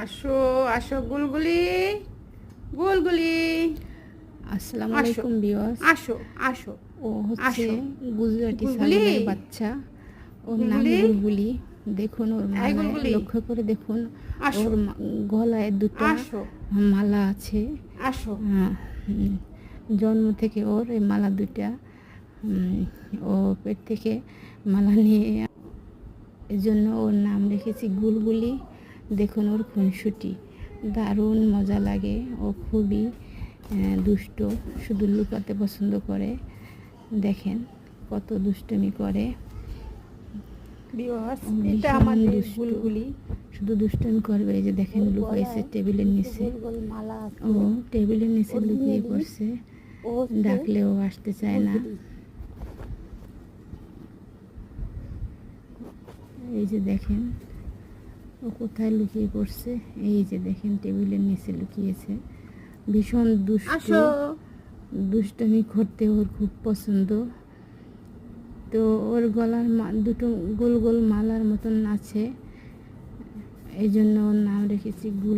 আসো আসো গুলগুলি গুলগুলি আসসালামু আসো। আলাইকুম বিয়স আসো আসো ও হচ্ছে গুজরাটি। ছাগলের বাচ্চা ওর নাম গুলগুলি। দেখুন ওর। লক্ষ্য করে দেখুন। ওর গলায় দুটো আসো মালা আছে আসো হ্যাঁ, জন্ম থেকে ওর এই মালা দুটা ও পেট থেকে মালা নিয়ে এই জন্য ওর নাম রেখেছি গুলগুলি দেখুন ওর খুনসুটি। দারুণ মজা লাগে। ও খুবই দুষ্ট। শুধু লুকাতে পছন্দ করে। দেখেন কত দুষ্টুমি করে। এটা আমাদের। শুধু দুষ্টুমি করবে এই যে দেখেন লুকাইছে টেবিলের নিচে। ও টেবিলের নিচে লুকিয়ে পড়ছে। ও ডাকলেও আসতে চায় না। এই যে দেখেন। ও কোথায় লুকিয়ে করছে এই যে দেখেন টেবিলের নিচে লুকিয়েছে। ভীষণ দুষ্ট। দুষ্টমি করতে ওর খুব পছন্দ। তো ওর গলার দুটো গোল গোল মালার মতন আছে। এই জন্য ওর নাম রেখেছি গুল